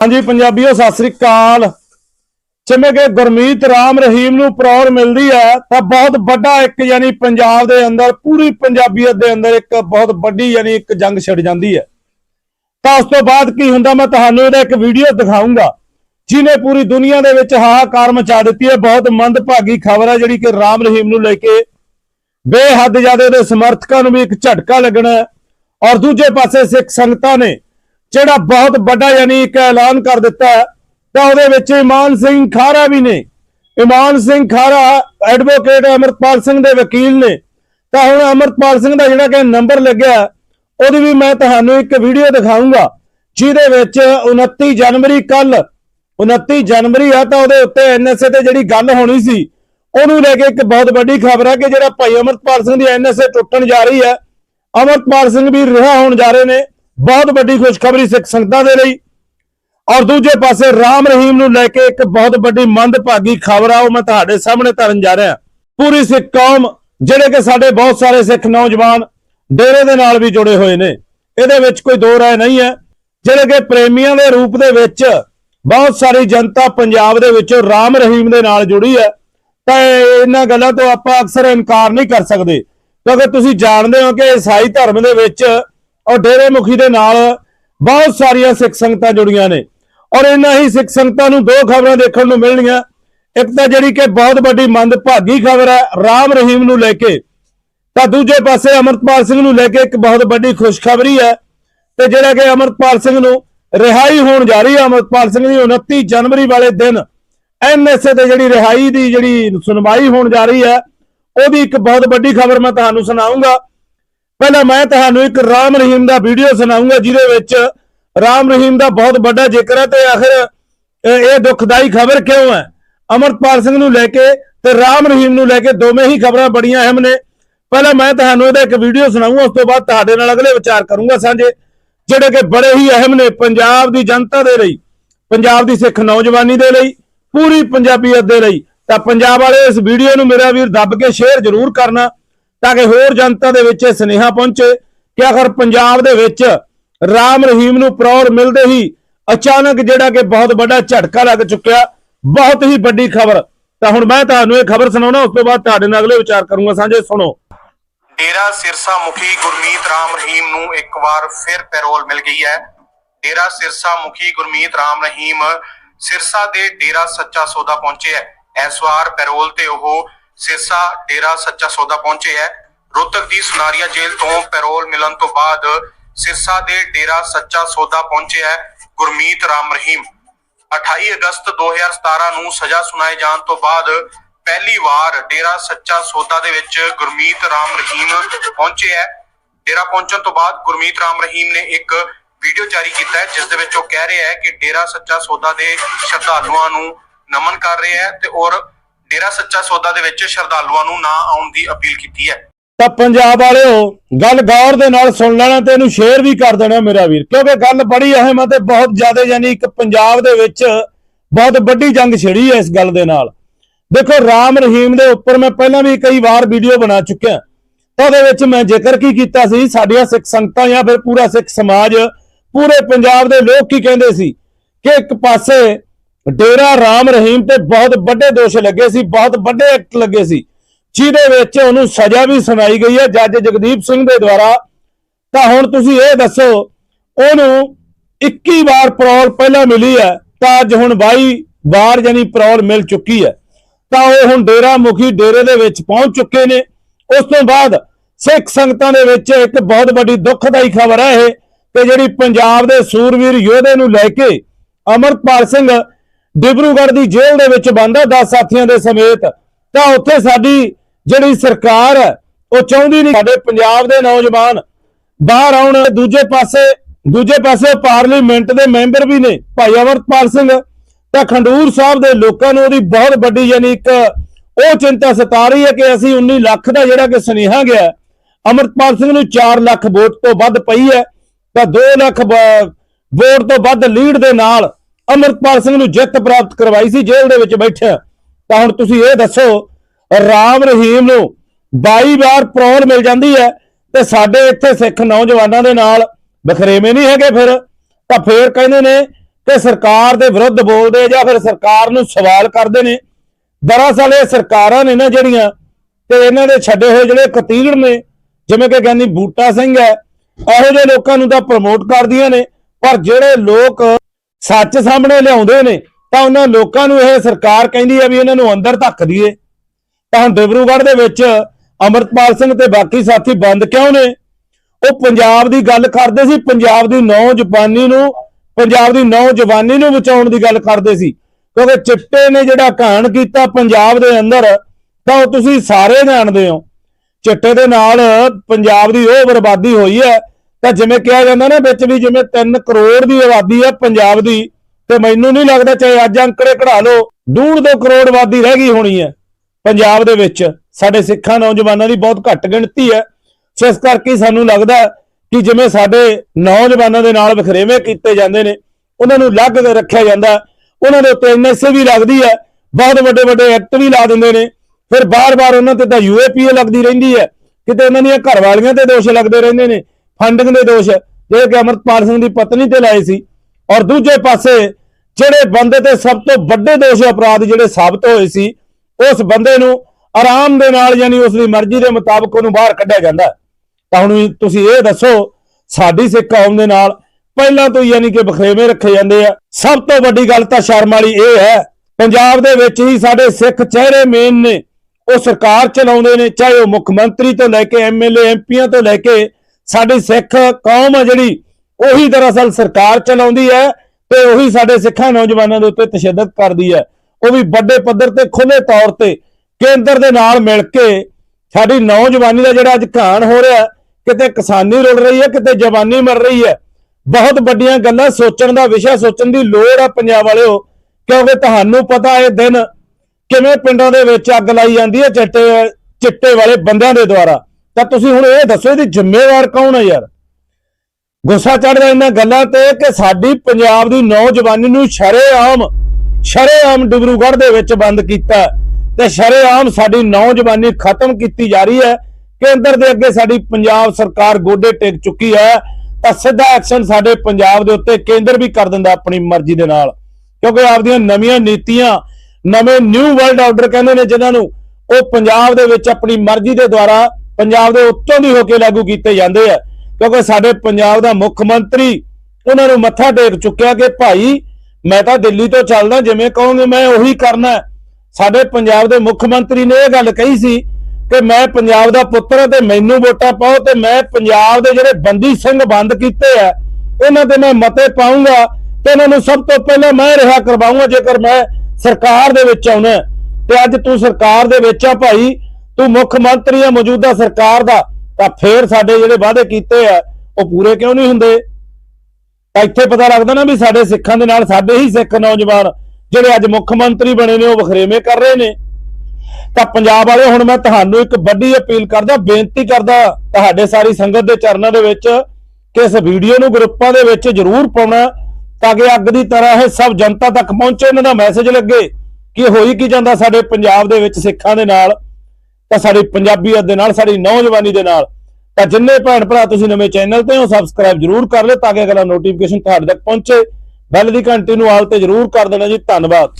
ਹਾਂਜੀ, ਪੰਜਾਬੀਓ, ਸਤਿ ਸ੍ਰੀ ਅਕਾਲ। ਜਿਵੇਂ ਕਿ ਗੁਰਮੀਤ ਰਾਮ ਰਹੀਮ ਨੂੰ ਪ੍ਰੌੜ ਮਿਲਦੀ ਹੈ, ਤਾਂ ਬਹੁਤ ਵੱਡਾ ਇੱਕ ਯਾਨੀ ਪੰਜਾਬ ਦੇ ਅੰਦਰ, ਪੂਰੀ ਪੰਜਾਬੀਅਤ ਦੇ ਅੰਦਰ ਇੱਕ ਬਹੁਤ ਵੱਡੀ ਯਾਨੀ ਇੱਕ ਜੰਗ ਛਿੜ ਜਾਂਦੀ ਹੈ। ਤਾਂ ਉਸ ਤੋਂ ਬਾਅਦ ਕੀ ਹੁੰਦਾ, ਮੈਂ ਤੁਹਾਨੂੰ ਇਹਦਾ ਇੱਕ ਵੀਡੀਓ ਦਿਖਾਉਂਗਾ ਜਿਹਨੇ ਪੂਰੀ ਦੁਨੀਆ ਦੇ ਵਿੱਚ ਹਾਹਾਕਾਰ ਮਚਾ ਦਿੱਤੀ ਹੈ। ਬਹੁਤ ਮੰਦਭਾਗੀ ਖਬਰ ਹੈ, ਜਿਹੜੀ ਕਿ ਰਾਮ ਰਹੀਮ ਨੂੰ ਲੈ ਕੇ ਬੇਹੱਦ ਜ਼ਿਆਦਾ ਦੇ ਸਮਰਥਕਾਂ ਨੂੰ ਵੀ ਇੱਕ ਝਟਕਾ ਲੱਗਣਾ ਔਰ ਦੂਜੇ ਪਾਸੇ ਸਿੱਖ ਸੰਗਤਾਂ ਨੇ ਜਿਹੜਾ ਬਹੁਤ ਵੱਡਾ ਯਾਨੀ ਇੱਕ ਐਲਾਨ ਕਰ ਦਿੱਤਾ ਹੈ, ਤਾਂ ਉਹਦੇ ਵਿੱਚ ਇਮਾਨ ਸਿੰਘ ਖਾਰਾ ਵੀ ਨੇ। ਇਮਾਨ ਸਿੰਘ ਖਾਰਾ ਐਡਵੋਕੇਟ ਅਮਰਪਾਲ ਸਿੰਘ ਦੇ ਵਕੀਲ ਨੇ। ਤਾਂ ਹੁਣ ਅਮਰਪਾਲ ਸਿੰਘ ਦਾ ਜਿਹੜਾ ਕਿ ਨੰਬਰ ਲੱਗਿਆ, ਉਹਦੀ ਵੀ ਮੈਂ ਤੁਹਾਨੂੰ ਇੱਕ ਵੀਡੀਓ ਦਿਖਾਉਂਗਾ ਜਿਹਦੇ ਵਿੱਚ 29 ਜਨਵਰੀ ਕੱਲ 29 ਜਨਵਰੀ ਆ ਤਾਂ ਉਹਦੇ ਉੱਤੇ ਐਨਐਸਏ ਤੇ ਜਿਹੜੀ ਗੱਲ ਹੋਣੀ ਸੀ, ਉਹਨੂੰ ਲੈ ਕੇ ਇੱਕ ਬਹੁਤ ਵੱਡੀ ਖਬਰ ਹੈ ਕਿ ਜਿਹੜਾ ਭਾਈ ਅਮਰਪਾਲ ਸਿੰਘ ਦੀ ਐਨਐਸਏ ਟੁੱਟਣ ਜਾ ਰਹੀ ਹੈ, ਅਮਰਪਾਲ ਸਿੰਘ ਵੀ ਰਿਹਾ ਹੋਣ ਜਾ ਰਹੇ ਨੇ। ਬਹੁਤ ਵੱਡੀ ਖੁਸ਼ਖਬਰੀ ਸਿੱਖ ਸੰਗਤਾਂ ਦੇ ਲਈ। ਔਰ ਦੂਜੇ ਪਾਸੇ ਰਾਮ ਰਹੀਮ ਨੂੰ ਲੈ ਕੇ ਇੱਕ ਬਹੁਤ ਵੱਡੀ ਮੰਦਭਾਗੀ ਖਬਰ ਆ, ਉਹ ਮੈਂ ਤੁਹਾਡੇ ਸਾਹਮਣੇ ਧਰਨ ਜਾ ਰਿਹਾ। ਪੂਰੀ ਸਿੱਖ ਕੌਮ, ਜਿਹੜੇ ਕਿ ਸਾਡੇ ਬਹੁਤ ਸਾਰੇ ਸਿੱਖ ਨੌਜਵਾਨ ਡੇਰੇ ਦੇ ਨਾਲ ਵੀ ਜੁੜੇ ਹੋਏ ਨੇ। ਇਹਦੇ ਵਿੱਚ ਕੋਈ ਦੋ ਰਾਏ ਨਹੀਂ ਹੈ। ਜਿਹੜੇ ਕਿ ਪ੍ਰੇਮੀਆਂ ਦੇ ਰੂਪ ਦੇ ਵਿੱਚ ਬਹੁਤ ਸਾਰੀ ਜਨਤਾ ਪੰਜਾਬ ਦੇ ਵਿੱਚ ਰਾਮ ਰਹੀਮ ਦੇ ਨਾਲ ਜੁੜੀ ਹੈ। ਤਾਂ ਇਹਨਾਂ ਗੱਲਾਂ ਤੋਂ ਆਪਾਂ ਅਕਸਰ ਇਨਕਾਰ ਨਹੀਂ ਕਰ ਸਕਦੇ। ਕਿਉਂਕਿ ਤੁਸੀਂ ਜਾਣਦੇ ਹੋ ਕਿ ਈਸਾਈ ਧਰਮ ਦੇ ਵਿੱਚ ਔਰ ਡੇਰੇ ਮੁਖੀ ਦੇ ਨਾਲ ਬਹੁਤ ਸਾਰੀਆਂ ਸਿੱਖ ਸੰਗਤਾਂ ਜੁੜੀਆਂ ਨੇ। ਔਰ ਇਹਨਾਂ ਹੀ ਸਿੱਖ ਸੰਗਤਾਂ ਨੂੰ ਦੋ ਖਬਰਾਂ ਦੇਖਣ ਨੂੰ ਮਿਲਣੀਆਂ। ਇੱਕ ਤਾਂ ਜਿਹੜੀ ਕਿ ਬਹੁਤ ਵੱਡੀ ਮੰਦਭਾਗੀ ਖਬਰ ਹੈ, ਰਾਮ ਰਹੀਮ ਨੂੰ ਲੈ ਕੇ। ਤਾਂ ਦੂਜੇ ਪਾਸੇ ਅਮਰਪਾਲ ਸਿੰਘ ਨੂੰ ਲੈ ਕੇ ਇੱਕ ਬਹੁਤ ਵੱਡੀ ਖੁਸ਼ਖਬਰੀ ਹੈ। ਤੇ ਜਿਹੜਾ ਕਿ ਅਮਰਪਾਲ ਸਿੰਘ ਨੂੰ ਰਿਹਾਈ ਹੋਣ ਜਾ ਰਹੀ ਹੈ ਅਮਰਪਾਲ ਸਿੰਘ ਦੀ 29 ਜਨਵਰੀ ਵਾਲੇ ਦਿਨ ਐਨਐਸਏ ਤੇ ਜਿਹੜੀ ਰਿਹਾਈ ਦੀ ਜਿਹੜੀ ਸੁਣਵਾਈ ਹੋਣ ਜਾ ਰਹੀ ਹੈ, ਉਹਦੀ ਇੱਕ ਬਹੁਤ ਵੱਡੀ ਖਬਰ ਮੈਂ ਤੁਹਾਨੂੰ ਸੁਣਾਉਂਗਾ। ਪਹਿਲਾਂ ਮੈਂ ਤੁਹਾਨੂੰ ਇੱਕ ਰਾਮ ਰਹੀਮ ਦਾ ਵੀਡੀਓ ਸੁਣਾਉਂਗਾ, ਜਿਹਦੇ ਵਿੱਚ ਰਾਮ ਰਹੀਮ ਦਾ ਬਹੁਤ ਵੱਡਾ ਜ਼ਿਕਰ ਹੈ ਤੇ ਆਖਿਰ ਇਹ ਇਹ ਦੁਖਦਾਈ ਖਬਰ ਕਿਉਂ ਹੈ? ਅਮਰਪਾਲ ਸਿੰਘ ਨੂੰ ਲੈ ਕੇ ਤੇ ਰਾਮ ਰਹੀਮ ਨੂੰ ਲੈ ਕੇ ਦੋਵੇਂ ਹੀ ਖਬਰਾਂ ਬੜੀਆਂ ਅਹਿਮ ਨੇ। ਪਹਿਲਾਂ ਮੈਂ ਤੁਹਾਨੂੰ ਇਹਦਾ ਇੱਕ ਵੀਡੀਓ ਸੁਣਾਉਂਗਾ, ਉਸ ਤੋਂ ਬਾਅਦ ਤੁਹਾਡੇ ਨਾਲ ਅਗਲੇ ਵਿਚਾਰ ਕਰੂੰਗਾ ਸਾਂਝੇ, ਜਿਹੜੇ ਕਿ ਬੜੇ ਹੀ ਅਹਿਮ ਨੇ ਪੰਜਾਬ ਦੀ ਜਨਤਾ ਦੇ ਲਈ, ਪੰਜਾਬ ਦੀ ਸਿੱਖ ਨੌਜਵਾਨੀ ਦੇ ਲਈ, ਪੂਰੀ ਪੰਜਾਬੀਅਤ ਦੇ ਲਈ। ਤਾਂ ਪੰਜਾਬ ਵਾਲੇ ਇਸ ਵੀਡੀਓ ਨੂੰ ਮੇਰਾ ਵੀਰ ਦੱਬ ਕੇ ਸ਼ੇਅਰ ਜ਼ਰੂਰ ਕਰਨਾ। ਤਾਂ ਕਿ ਹੋਰ ਜਨਤਾ ਦੇ ਵਿੱਚ ਇਹ ਸੁਨੇਹਾ ਪਹੁੰਚੇ ਕਿ ਆਖਰ ਪੰਜਾਬ ਦੇ ਵਿੱਚ ਰਾਮ ਰਹੀਮ ਨੂੰ ਪ੍ਰੌੜ ਮਿਲਦੇ ਹੀ ਅਚਾਨਕ ਜਿਹੜਾ ਕਿ ਬਹੁਤ ਵੱਡਾ ਝਟਕਾ ਲੱਗ ਚੁੱਕਿਆ, ਬਹੁਤ ਹੀ ਵੱਡੀ ਖਬਰ। ਤਾਂ ਹੁਣ ਮੈਂ ਤੁਹਾਨੂੰ ਇਹ ਖਬਰ ਸੁਣਾਉਣਾ, ਉਸ ਤੋਂ ਬਾਅਦ ਤੁਹਾਡੇ ਨਾਲ ਅਗਲੇ ਵਿਚਾਰ ਕਰੂੰਗਾ। ਸਾਂਝੇ ਸੁਣੋ। ਡੇਰਾ ਸਿਰਸਾ ਮੁਖੀ ਗੁਰਮੀਤ ਰਾਮ ਰਹੀਮ ਨੂੰ ਇੱਕ ਵਾਰ ਫਿਰ ਪੈਰੋਲ ਮਿਲ ਗਈ ਹੈ। ਡੇਰਾ ਸਿਰਸਾ ਮੁਖੀ ਗੁਰਮੀਤ ਰਾਮ ਰਹੀਮ ਸਿਰਸਾ ਦੇ ਡੇਰਾ ਸੱਚਾ ਸੌਦਾ ਪਹੁੰਚੇ ਹੈ। ਇਸ ਵਾਰ ਪੈਰੋਲ ਤੇ ਉਹ ਸਿਰਸਾ ਡੇਰਾ ਸੱਚਾ ਸੌਦਾ ਪਹੁੰਚੇ ਹੈ। ਰੋਹਤਕ ਦੀ ਸੁਨਾਰੀਆ ਜੇਲ੍ਹ ਤੋਂ ਪੈਰੋਲ ਮਿਲਣ ਤੋਂ ਬਾਅਦ ਸਿਰਸਾ ਦੇ ਡੇਰਾ ਸੱਚਾ ਸੌਦਾ ਪਹੁੰਚੇ ਹੈ ਗੁਰਮੀਤ ਰਾਮ ਰਹੀਮ। 28 ਅਗਸਤ 2017 ਨੂੰ ਸਜ਼ਾ ਸੁਣਾਏ ਜਾਣ ਤੋਂ ਬਾਅਦ ਪਹਿਲੀ ਵਾਰ ਡੇਰਾ ਸੱਚਾ ਸੌਦਾ ਦੇ ਵਿੱਚ ਗੁਰਮੀਤ ਰਾਮ ਰਹੀਮ ਪਹੁੰਚੇ ਹੈ। ਡੇਰਾ ਪਹੁੰਚਣ ਤੋਂ ਬਾਅਦ ਗੁਰਮੀਤ ਰਾਮ ਰਹੀਮ ਨੇ ਇੱਕ ਵੀਡੀਓ ਜਾਰੀ ਕੀਤਾ ਹੈ, ਜਿਸ ਦੇ ਵਿੱਚ ਉਹ ਕਹਿ ਰਿਹਾ ਹੈ ਕਿ ਡੇਰਾ ਸੱਚਾ ਸੌਦਾ ਦੇ ਸ਼ਰਧਾਲੂਆਂ ਨੂੰ ਨਮਨ ਕਰ ਰਿਹਾ ਹੈ ਤੇ ਔਰ ਡੇਰਾ ਸੱਚਾ ਸੌਦਾ ਦੇ ਵਿੱਚ ਸ਼ਰਧਾਲੂਆਂ ਨੂੰ ਨਾ ਆਉਣ ਦੀ ਅਪੀਲ ਕੀਤੀ ਹੈ। ਤਾਂ ਪੰਜਾਬ ਵਾਲਿਓ, ਗੱਲ ਗੌਰ ਦੇ ਨਾਲ ਸੁਣ ਲੈਣਾ ਤੇ ਇਹਨੂੰ ਸ਼ੇਅਰ ਵੀ ਕਰ ਦੇਣਾ ਮੇਰਾ ਵੀਰ, ਕਿਉਂਕਿ ਗੱਲ ਬੜੀ ਅਹਿਮ ਹੈ ਤੇ ਬਹੁਤ ਜ਼ਿਆਦਾ ਯਾਨੀ ਇੱਕ ਪੰਜਾਬ ਦੇ ਵਿੱਚ ਬਹੁਤ ਵੱਡੀ ਜੰਗ ਛਿੜੀ ਹੈ ਇਸ ਗੱਲ ਦੇ ਨਾਲ। ਦੇਖੋ, ਰਾਮ ਰਹੀਮ ਦੇ ਉੱਪਰ ਮੈਂ ਪਹਿਲਾਂ ਵੀ ਕਈ ਵਾਰ ਵੀਡੀਓ ਬਣਾ ਚੁੱਕਿਆ। ਤਾਂ ਉਹਦੇ ਵਿੱਚ ਮੈਂ ਜ਼ਿਕਰ ਕੀ ਕੀਤਾ ਸੀ, ਸਾਡੀਆਂ ਸਿੱਖ ਸੰਗਤਾਂ ਜਾਂ ਫਿਰ ਪੂਰਾ ਸਿੱਖ ਸਮਾਜ, ਪੂਰੇ ਪੰਜਾਬ ਦੇ ਲੋਕ ਕੀ ਕਹਿੰਦੇ ਸੀ ਕਿ ਇੱਕ ਪਾਸੇ ਡੇਰਾ ਰਾਮ ਰਹੀਮ ਤੇ ਬਹੁਤ ਵੱਡੇ ਦੋਸ਼ ਲੱਗੇ ਸੀ, ਬਹੁਤ ਵੱਡੇ ਐਕਟ ਲੱਗੇ ਸੀ, ਜਿਹਦੇ ਵਿੱਚ ਉਹਨੂੰ ਸਜ਼ਾ ਵੀ ਸੁਣਾਈ ਗਈ ਹੈ। ਜੱਜ ਜਗਦੀਪ ਸਿੰਘ ਦੇ ਦੁਆਰਾ ਤਾਂ ਹੁਣ ਤੁਸੀਂ ਇਹ ਦੱਸੋ, ਉਹਨੂੰ 21 ਵਾਰ ਪ੍ਰੋਲ ਪਹਿਲਾਂ ਮਿਲੀ ਹੈ, ਤਾਂ ਅੱਜ ਹੁਣ 22 ਵਾਰ ਯਾਨੀ ਪ੍ਰੋਲ ਮਿਲ ਚੁੱਕੀ ਹੈ। ਤਾਂ ਉਹ ਹੁਣ ਡੇਰਾ ਮੁਖੀ ਡੇਰੇ ਦੇ ਵਿੱਚ ਪਹੁੰਚ ਚੁੱਕੇ ਨੇ। ਉਸ ਤੋਂ ਬਾਅਦ ਸਿੱਖ ਸੰਗਤਾਂ ਦੇ ਵਿੱਚ ਇੱਕ ਬਹੁਤ ਵੱਡੀ ਦੁੱਖਦਾਈ ਖਬਰ ਹੈ ਇਹ, ਕਿ ਜਿਹੜੀ ਪੰਜਾਬ ਦੇ ਸੂਰਵੀਰ ਯੋਧੇ ਨੂੰ ਲੈ ਕੇ ਅਮਰਪਾਲ ਸਿੰਘ ਡਿਬਰੂਗੜ੍ਹ ਦੀ ਜੇਲ੍ਹ ਦੇ ਵਿੱਚ ਬੰਦ ਹੈ 10 ਸਾਥੀਆਂ ਦੇ ਸਮੇਤ। ਤਾਂ ਉੱਥੇ ਸਾਡੀ ਜਿਹੜੀ ਸਰਕਾਰ ਹੈ ਉਹ ਚਾਹੁੰਦੀ ਨਹੀਂ ਸਾਡੇ ਪੰਜਾਬ ਦੇ ਨੌਜਵਾਨ ਬਾਹਰ ਆਉਣ ਦੂਜੇ ਪਾਸੇ ਦੂਜੇ ਪਾਸੇ ਪਾਰਲੀਮੈਂਟ ਦੇ ਮੈਂਬਰ ਵੀ ਨੇ ਭਾਈ ਅਮਰਪਾਲ ਸਿੰਘ। ਤਾਂ ਖੰਡੂਰ ਸਾਹਿਬ ਦੇ ਲੋਕਾਂ ਨੂੰ ਉਹਦੀ ਬਹੁਤ ਵੱਡੀ ਯਾਨੀ ਇੱਕ ਉਹ ਚਿੰਤਾ ਸਤਾ ਰਹੀ ਹੈ ਕਿ ਅਸੀਂ 19 ਲੱਖ ਦਾ ਜਿਹੜਾ ਕਿ ਸੁਨੇਹਾ ਗਿਆ ਹੈ, ਅਮਰਪਾਲ ਸਿੰਘ ਨੂੰ 4 ਲੱਖ ਵੋਟ ਤੋਂ ਵੱਧ ਪਈ ਹੈ। ਤਾਂ 2 ਲੱਖ ਵੋਟ ਤੋਂ ਵੱਧ ਲੀਡ ਦੇ ਨਾਲ ਅਮਰਪਾਲ ਸਿੰਘ ਨੂੰ ਜਿੱਤ ਪ੍ਰਾਪਤ ਕਰਵਾਈ ਸੀ, ਜੇਲ੍ਹ ਦੇ ਵਿੱਚ ਬੈਠਿਆ ਤਾਂ ਹੁਣ ਤੁਸੀਂ ਇਹ ਦੱਸੋ, ਰਾਮ ਰਹੀਮ ਨੂੰ 22 ਵਾਰ ਪ੍ਰੋਲ ਮਿਲ ਜਾਂਦੀ ਹੈ ਤੇ ਸਾਡੇ ਇੱਥੇ ਸਿੱਖ ਨੌਜਵਾਨਾਂ ਦੇ ਨਾਲ ਬਖਰੇਵੇਂ ਨਹੀਂ ਹੈਗੇ ਫਿਰ। ਤਾਂ ਫੇਰ ਕਹਿੰਦੇ ਨੇ ਕਿ ਸਰਕਾਰ ਦੇ ਵਿਰੁੱਧ ਬੋਲਦੇ ਜਾਂ ਫਿਰ ਸਰਕਾਰ ਨੂੰ ਸਵਾਲ ਕਰਦੇ ਨੇ। ਦਰਅਸਲ ਇਹ ਸਰਕਾਰਾਂ ਨੇ ਨਾ ਜਿਹੜੀਆਂ ਤੇ ਇਹਨਾਂ ਦੇ ਛੱਡੇ ਹੋਏ ਜਿਹੜੇ ਕਤੀੜ ਨੇ, ਜਿਵੇਂ ਕਿ ਕਹਿੰਦੀ ਬੂਟਾ ਸਿੰਘ ਹੈ, ਇਹੋ ਜਿਹੇ ਲੋਕਾਂ ਨੂੰ ਤਾਂ ਪ੍ਰਮੋਟ ਕਰਦੀਆਂ ਨੇ। ਪਰ ਜਿਹੜੇ ਲੋਕ ਸੱਚ ਸਾਹਮਣੇ ਲਿਆਉਂਦੇ ਨੇ, ਤਾਂ ਉਹਨਾਂ ਲੋਕਾਂ ਨੂੰ ਇਹ ਸਰਕਾਰ ਕਹਿੰਦੀ ਹੈ ਵੀ ਇਹਨਾਂ ਨੂੰ ਅੰਦਰ ਧੱਕ ਦਈਏ। ਤਾਂ ਹੁਣ ਡਿਬਰੂਗੜ੍ਹ ਦੇ ਵਿੱਚ ਅਮਰਤਪਾਲ ਸਿੰਘ ਤੇ ਬਾਕੀ ਸਾਥੀ ਬੰਦ ਕਿਉਂ ਨੇ? ਉਹ ਪੰਜਾਬ ਦੀ ਗੱਲ ਕਰਦੇ ਸੀ, ਪੰਜਾਬ ਦੀ ਨੌਜਵਾਨੀ ਨੂੰ, ਪੰਜਾਬ ਦੀ ਨੌਜਵਾਨੀ ਨੂੰ ਬਚਾਉਣ ਦੀ ਗੱਲ ਕਰਦੇ ਸੀ। ਕਿਉਂਕਿ ਚਿੱਟੇ ਨੇ ਜਿਹੜਾ ਘਾਣ ਕੀਤਾ ਪੰਜਾਬ ਦੇ ਅੰਦਰ, ਤਾਂ ਉਹ ਤੁਸੀਂ ਸਾਰੇ ਜਾਣਦੇ ਹੋ। ਚਿੱਟੇ ਦੇ ਨਾਲ ਪੰਜਾਬ ਦੀ ਉਹ ਬਰਬਾਦੀ ਹੋਈ ਹੈ ਤਾਂ ਜਿਵੇਂ ਕਿਹਾ ਜਾਂਦਾ ਨਾ ਵਿੱਚ ਵੀ ਜਿਵੇਂ 3 ਕਰੋੜ ਦੀ ਆਬਾਦੀ ਹੈ ਪੰਜਾਬ ਦੀ, ਤੇ ਮੈਨੂੰ ਨਹੀਂ ਲੱਗਦਾ ਚਾਹੇ ਅੱਜ ਅੰਕੜੇ ਕਢਾ ਲਓ, ਡੂਢ ਦੋ ਕਰੋੜ ਆਬਾਦੀ ਰਹਿ ਗਈ ਹੋਣੀ ਹੈ ਪੰਜਾਬ ਦੇ ਵਿੱਚ। ਸਾਡੇ ਸਿੱਖਾਂ, ਨੌਜਵਾਨਾਂ ਦੀ ਬਹੁਤ ਘੱਟ ਗਿਣਤੀ ਹੈ ਸੋ ਇਸ ਕਰਕੇ ਸਾਨੂੰ ਲੱਗਦਾ ਕਿ ਜਿਵੇਂ ਸਾਡੇ ਨੌਜਵਾਨਾਂ ਦੇ ਨਾਲ ਵਖਰੇਵੇਂ ਕੀਤੇ ਜਾਂਦੇ ਨੇ, ਉਹਨਾਂ ਨੂੰ ਅਲੱਗ ਰੱਖਿਆ ਜਾਂਦਾ। ਉਹਨਾਂ ਦੇ ਉੱਤੇ ਐਨਐਸਏ ਵੀ ਲੱਗਦੀ ਹੈ ਬਹੁਤ ਵੱਡੇ ਵੱਡੇ ਐਕਟ ਵੀ ਲਾ ਦਿੰਦੇ ਨੇ। ਫਿਰ ਬਾਰ-ਬਾਰ ਉਹਨਾਂ ਤੇ ਤਾਂ ਯੂਏਪੀਏ ਲੱਗਦੀ ਰਹਿੰਦੀ ਹੈ ਕਿਤੇ ਉਹਨਾਂ ਦੀਆਂ ਘਰਵਾਲੀਆਂ ਤੇ ਦੋਸ਼ ਲੱਗਦੇ ਰਹਿੰਦੇ ਨੇ। ਫੰਡਿੰਗ ਦੇ ਦੋਸ਼ ਜਿਹੜੇ ਕਿ ਅਮਰਤਪਾਲ ਸਿੰਘ ਦੀ ਪਤਨੀ ਤੇ ਲਾਏ ਸੀ। ਔਰ ਦੂਜੇ ਪਾਸੇ ਜਿਹੜੇ ਬੰਦੇ ਤੇ ਸਭ ਤੋਂ ਵੱਡੇ ਦੋਸ਼ ਅਪਰਾਧ ਜਿਹੜੇ ਸਾਬਤ ਹੋਏ ਸੀ, ਉਸ ਬੰਦੇ ਨੂੰ ਆਰਾਮ ਦੇ ਨਾਲ ਯਾਨੀ ਉਸ ਦੀ ਮਰਜ਼ੀ ਦੇ ਮੁਤਾਬਕ ਉਹਨੂੰ ਬਾਹਰ ਕੱਢਿਆ ਜਾਂਦਾ ਤਾਂ ਹੁਣ ਤੁਸੀਂ ਇਹ ਦੱਸੋ, ਸਾਡੀ ਸਿੱਖ ਕੌਮ ਦੇ ਨਾਲ ਪਹਿਲਾਂ ਤੋਂ ਯਾਨੀ ਕਿ ਬਖਰੇਵੇਂ ਰੱਖੇ ਜਾਂਦੇ ਆ। ਸਭ ਤੋਂ ਵੱਡੀ ਗੱਲ ਤਾਂ ਸ਼ਰਮ ਵਾਲੀ ਇਹ ਹੈ, ਪੰਜਾਬ ਦੇ ਵਿੱਚ ਹੀ ਸਾਡੇ ਸਿੱਖ ਚਿਹਰੇ ਮੇਨ ਨੇ। ਉਹ ਸਰਕਾਰ ਚਲਾਉਂਦੇ ਨੇ, ਚਾਹੇ ਉਹ ਮੁੱਖ ਮੰਤਰੀ ਤੋਂ ਲੈ ਕੇ ਐਮਐਲਏ ਐਮਪੀਆਂ ਤੋਂ ਲੈ ਕੇ ਸਾਡੀ ਸਿੱਖ ਕੌਮ ਆ ਜਿਹੜੀ, ਉਹੀ ਦਰਅਸਲ ਸਰਕਾਰ ਚਲਾਉਂਦੀ ਹੈ ਤੇ ਉਹੀ ਸਾਡੇ ਸਿੱਖਾਂ ਨੌਜਵਾਨਾਂ ਦੇ ਉੱਤੇ ਤਸ਼ੱਦਦ ਕਰਦੀ ਹੈ। ਉਹ ਵੀ ਵੱਡੇ ਪੱਧਰ ਤੇ ਖੁੱਲੇ ਤੌਰ ਤੇ ਕੇਂਦਰ ਦੇ ਨਾਲ ਮਿਲ ਕੇ ਸਾਡੀ ਨੌਜਵਾਨੀ ਦਾ ਜਿਹੜਾ ਅੱਜ ਘਾਣ ਹੋ ਰਿਹਾ, ਕਿਤੇ ਕਿਸਾਨੀ ਰੁਲ ਰਹੀ ਹੈ, ਕਿਤੇ ਜਵਾਨੀ ਮਰ ਰਹੀ ਹੈ। ਬਹੁਤ ਵੱਡੀਆਂ ਗੱਲਾਂ ਸੋਚਣ ਦਾ ਵਿਸ਼ਾ ਸੋਚਣ ਦੀ ਲੋੜ ਆ ਪੰਜਾਬ ਵਾਲਿਓ, ਕਿਉਂਕਿ ਤੁਹਾਨੂੰ ਪਤਾ ਇਹ ਦਿਨ ਕਿਵੇਂ ਪਿੰਡਾਂ ਦੇ ਵਿੱਚ ਅੱਗ ਲਾਈ ਜਾਂਦੀ ਹੈ ਚਿੱਟੇ ਚਿੱਟੇ ਵਾਲੇ ਬੰਦਿਆਂ ਦੇ ਦੁਆਰਾ। ਤਾਂ ਤੁਸੀਂ ਹੁਣ ਇਹ ਦੱਸੋ ਇਹਦੀ ਜ਼ਿੰਮੇਵਾਰ ਕੌਣ ਹੈ ਯਾਰ? ਗੁੱਸਾ ਚੜਦਾ ਇਹਨਾਂ ਗੱਲਾਂ ਤੇ ਕਿ ਸਾਡੀ ਪੰਜਾਬ ਦੀ ਨੌਜਵਾਨੀ ਨੂੰ ਸ਼ਰੇਆਮ ਸ਼ਰੇਆਮ ਡਿਬਰੂਗੜ੍ਹ ਦੇ ਵਿੱਚ ਬੰਦ ਕੀਤਾ ਤੇ ਸ਼ਰੇਆਮ ਸਾਡੀ ਨੌਜਵਾਨੀ ਖਤਮ ਕੀਤੀ ਜਾ ਰਹੀ ਹੈ ਕੇਂਦਰ ਦੇ ਅੱਗੇ ਸਾਡੀ ਪੰਜਾਬ ਸਰਕਾਰ ਗੋਡੇ ਟੇਕ ਚੁੱਕੀ ਹੈ, ਤਾਂ ਸਿੱਧਾ ਐਕਸ਼ਨ ਸਾਡੇ ਪੰਜਾਬ ਦੇ ਉੱਤੇ ਕੇਂਦਰ ਵੀ ਕਰ ਦਿੰਦਾ ਆਪਣੀ ਮਰਜ਼ੀ ਦੇ ਨਾਲ। ਕਿਉਂਕਿ ਆਪਦੀਆਂ ਨਵੀਆਂ ਨੀਤੀਆਂ, ਨਵੇਂ ਨਿਊ ਵਰਲਡ ਆਰਡਰ ਕਹਿੰਦੇ ਨੇ ਜਿਨ੍ਹਾਂ ਨੂੰ, ਉਹ ਪੰਜਾਬ ਦੇ ਵਿੱਚ ਆਪਣੀ ਮਰਜ਼ੀ ਦੇ ਦੁਆਰਾ ਪੰਜਾਬ ਦੇ ਉੱਤੋਂ ਦੀ ਹੋ ਕੇ ਲਾਗੂ ਕੀਤੇ ਜਾਂਦੇ ਆ। ਕਿਉਂਕਿ ਸਾਡੇ ਪੰਜਾਬ ਦਾ ਮੁੱਖ ਮੰਤਰੀ, ਉਹਨਾਂ ਨੂੰ ਮੱਥਾ ਟੇਕ ਚੁੱਕਿਆ ਕਿ ਭਾਈ, ਮੈਂ ਤਾਂ ਦਿੱਲੀ ਤੋਂ ਚੱਲਦਾ, ਜਿਵੇਂ ਕਹੋਗੇ ਮੈਂ ਉਹੀ ਕਰਨਾ। ਸਾਡੇ ਪੰਜਾਬ ਦੇ ਮੁੱਖ ਮੰਤਰੀ ਨੇ ਇਹ ਗੱਲ ਕਹੀ ਸੀ ਕਿ ਮੈਂ ਪੰਜਾਬ ਦਾ ਪੁੱਤਰ ਹਾਂ ਤੇ ਮੈਨੂੰ ਵੋਟਾਂ ਪਾਓ ਤੇ ਮੈਂ ਪੰਜਾਬ ਦੇ ਜਿਹੜੇ ਬੰਦੀ ਸਿੰਘ ਬੰਦ ਕੀਤੇ ਆ, ਇਹਨਾਂ ਤੇ ਮੈਂ ਮਤੇ ਪਾਉਂਗਾ ਤੇ ਇਹਨਾਂ ਨੂੰ ਸਭ ਤੋਂ ਪਹਿਲਾਂ ਮੈਂ ਰਿਹਾ ਕਰਵਾਉਂਗਾ ਜੇਕਰ ਮੈਂ ਸਰਕਾਰ ਦੇ ਵਿੱਚ ਆਉਣਾ। ਤੇ ਅੱਜ ਤੂੰ ਸਰਕਾਰ ਦੇ ਵਿੱਚ ਆ ਭਾਈ ਤੂੰ ਮੁੱਖ ਮੰਤਰੀ ਆ, ਮੌਜੂਦਾ ਸਰਕਾਰ ਦਾ, ਤਾਂ ਫੇਰ ਸਾਡੇ ਜਿਹੜੇ ਵਾਅਦੇ ਕੀਤੇ ਆ, ਉਹ ਪੂਰੇ ਕਿਉਂ ਨਹੀਂ ਹੁੰਦੇ? ਤਾਂ ਇੱਥੇ ਪਤਾ ਲੱਗਦਾ ਨਾ ਵੀ ਸਾਡੇ ਸਿੱਖਾਂ ਦੇ ਨਾਲ ਸਾਡੇ ਹੀ ਸਿੱਖ ਨੌਜਵਾਨ, ਜਿਹੜੇ ਅੱਜ ਮੁੱਖ ਮੰਤਰੀ ਬਣੇ ਨੇ, ਉਹ ਵਖਰੇਵੇਂ ਕਰ ਰਹੇ ਨੇ। ਤਾਂ ਪੰਜਾਬ ਵਾਲੇ, ਹੁਣ ਮੈਂ ਤੁਹਾਨੂੰ ਇੱਕ ਵੱਡੀ ਅਪੀਲ ਕਰਦਾ, ਬੇਨਤੀ ਕਰਦਾ, ਤੁਹਾਡੇ ਸਾਰੀ ਸੰਗਤ ਦੇ ਚਰਨਾਂ ਦੇ ਵਿੱਚ, ਕਿ ਇਸ ਵੀਡੀਓ ਨੂੰ ਗਰੁੱਪਾਂ ਦੇ ਵਿੱਚ ਜ਼ਰੂਰ ਪਾਉਣਾ, ਤਾਂ ਕਿ ਅੱਗ ਦੀ ਤਰ੍ਹਾਂ ਇਹ ਸਭ ਜਨਤਾ ਤੱਕ ਪਹੁੰਚੇ, ਇਹਨਾਂ ਦਾ ਮੈਸੇਜ ਲੱਗੇ, ਕਿ ਹੋਈ ਕੀ ਜਾਂਦਾ ਸਾਡੇ ਪੰਜਾਬ ਦੇ ਵਿੱਚ ਸਿੱਖਾਂ ਦੇ ਨਾਲ। ਤਾਂ ਸਾਡੀ ਪੰਜਾਬੀਅਤ ਦੇ ਨਾਲ, ਸਾਡੀ ਨੌਜਵਾਨੀ ਦੇ ਨਾਲ। ਤਾਂ ਜਿੰਨੇ ਭੈਣ ਭਰਾ ਤੁਸੀਂ ਨਵੇਂ ਚੈਨਲ ਤੇ ਹੋ ਸਬਸਕ੍ਰਾਈਬ ਜਰੂਰ ਕਰ ਲਿਓ ਤਾਂ ਕਿ ਅਗਲਾ ਨੋਟੀਫਿਕੇਸ਼ਨ ਤੁਹਾਡੇ ਤੱਕ ਪਹੁੰਚੇ। ਬੈਲ ਦੀ ਘੰਟੀ ਨੂੰ ਆਲ ਤੇ ਜਰੂਰ ਕਰ ਦੇਣਾ ਜੀ। ਧੰਨਵਾਦ।